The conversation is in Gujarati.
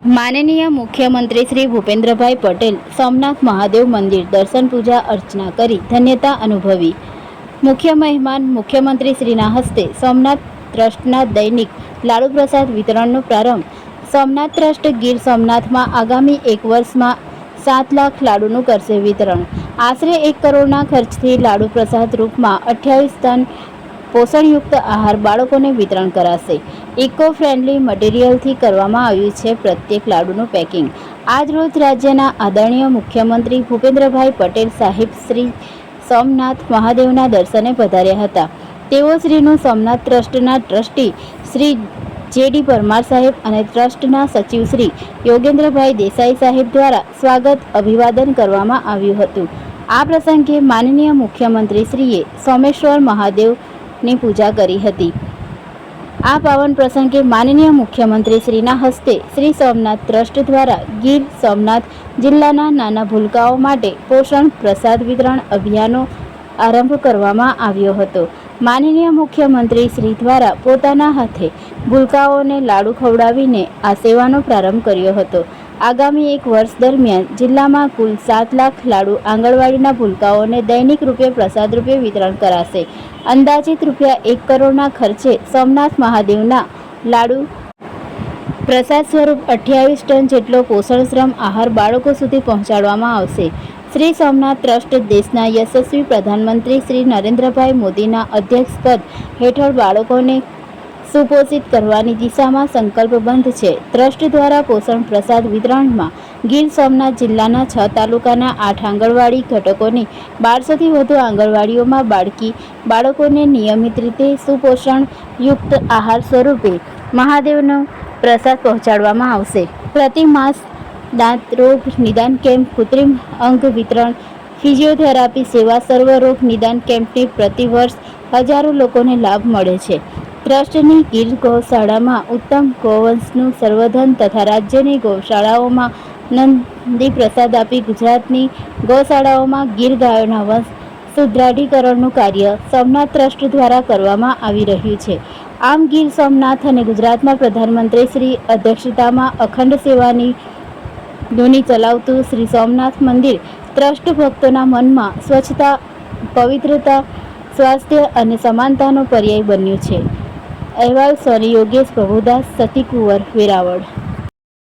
માનનીય મુખ્યમંત્રી શ્રી ભૂપેન્દ્રભાઈ પટેલ સોમનાથ મહાદેવ મંદિર દર્શન પૂજા અર્ચના કરી ધન્યતા અનુભવી. મુખ્ય મહેમાન મુખ્યમંત્રી શ્રીના હસ્તે સોમનાથ ટ્રસ્ટના દૈનિક લાડુ પ્રસાદ વિતરણનો પ્રારંભ. સોમનાથ ટ્રસ્ટ ગીર સોમનાથમાં આગામી એક વર્ષમાં સાત લાખ લાડુનું કરશે વિતરણ. આશરે એક કરોડના ખર્ચથી લાડુ પ્રસાદ રૂપમાં અઠ્યાવીસ ટન પોષણયુક્ત આહાર બાળકોને વિતરણ કરાશે. ઇકો ફ્રેન્ડલી મટીરિયલથી કરવામાં આવ્યું છે પ્રત્યેક લાડુનું પેકિંગ. આજરોજ રાજ્યના આદરણીય મુખ્યમંત્રી ભૂપેન્દ્રભાઈ પટેલ સાહેબ શ્રી સોમનાથ મહાદેવના દર્શને પધાર્યા હતા. તેઓ શ્રીનું સોમનાથ ટ્રસ્ટના ટ્રસ્ટી શ્રી જેડી પરમાર સાહેબ અને ટ્રસ્ટના સચિવ શ્રી યોગેન્દ્રભાઈ દેસાઈ સાહેબ દ્વારા સ્વાગત અભિવાદન કરવામાં આવ્યું હતું. આ પ્રસંગે માનનીય મુખ્યમંત્રી શ્રીએ સોમેશ્વર મહાદેવની પૂજા કરી હતી. આ પાવન પ્રસંગે માનનીય મુખ્યમંત્રી શ્રીના હસ્તે શ્રી સોમનાથ ટ્રસ્ટ દ્વારા ગીર સોમનાથ જિલ્લાના નાના ભૂલકાઓ માટે પોષણ પ્રસાદ વિતરણ અભિયાનો આરંભ કરવામાં આવ્યો હતો. માનનીય મુખ્યમંત્રી શ્રી દ્વારા પોતાના હાથે ભૂલકાઓને લાડુ ખવડાવીને આ સેવાનો પ્રારંભ કર્યો હતો. આગામી એક વર્ષ દરમિયાન જિલ્લામાં કુલ સાત લાખ લાડુ આંગણવાડીના ભૂલકાઓને દૈનિક રૂપે પ્રસાદ રૂપે વિતરણ કરાશે. અંદાજિત રૂપિયા એક કરોડના ખર્ચે સોમનાથ મહાદેવના લાડુ પ્રસાદ સ્વરૂપ અઠ્યાવીસ ટન જેટલો પોષણશ્રમ આહાર બાળકો સુધી પહોંચાડવામાં આવશે. શ્રી સોમનાથ ટ્રસ્ટ દેશના યશસ્વી પ્રધાનમંત્રી શ્રી નરેન્દ્રભાઈ મોદીના અધ્યક્ષપદ હેઠળ બાળકોને સુપોષિત કરવાની દિશામાં સંકલ્પબદ્ધ છે. ટ્રસ્ટ દ્વારા પોષણ પ્રસાદ વિતરણમાં ગીર સોમનાથ જિલ્લાના છ તાલુકાના આઠ આંગણવાડી ઘટકોની બારસોથી વધુ આંગણવાડીઓમાં બાળકી, બાળકોને નિયમિત રીતે સુપોષણયુક્ત આહાર સ્વરૂપે મહાદેવનો પ્રસાદ પહોંચાડવામાં આવશે. પ્રતિ માસ દાંત રોગ નિદાન કેમ્પ, કૃત્રિમ અંગ વિતરણ, ફિઝિયોથેરાપી સેવા સર્વરોગ નિદાન કેમ્પથી પ્રતિ વર્ષ હજારો લોકોને લાભ મળે છે. ટ્રસ્ટની ગીર ગૌશાળામાં ઉત્તમ ગૌવંશનું સંવર્ધન તથા રાજ્યની ગૌશાળાઓમાં નંદી પ્રસાદ આપી ગુજરાતની ગૌશાળાઓમાં ગીર ગાયોના વંશ સુદ્રાઢીકરણનું કાર્ય સોમનાથ ટ્રસ્ટ દ્વારા કરવામાં આવી રહ્યું છે. આમ ગીર સોમનાથ અને ગુજરાતમાં પ્રધાનમંત્રી શ્રી અધ્યક્ષતામાં અખંડ સેવાની ધૂની ચલાવતું શ્રી સોમનાથ મંદિર ટ્રસ્ટ ભક્તોના મનમાં સ્વચ્છતા, પવિત્રતા, સ્વાસ્થ્ય અને સમાનતાનો પર્યાય બન્યું છે. અહેવાલ સોની યોગેશ પ્રભુદાસ સતી કુંવર વેરાવળ.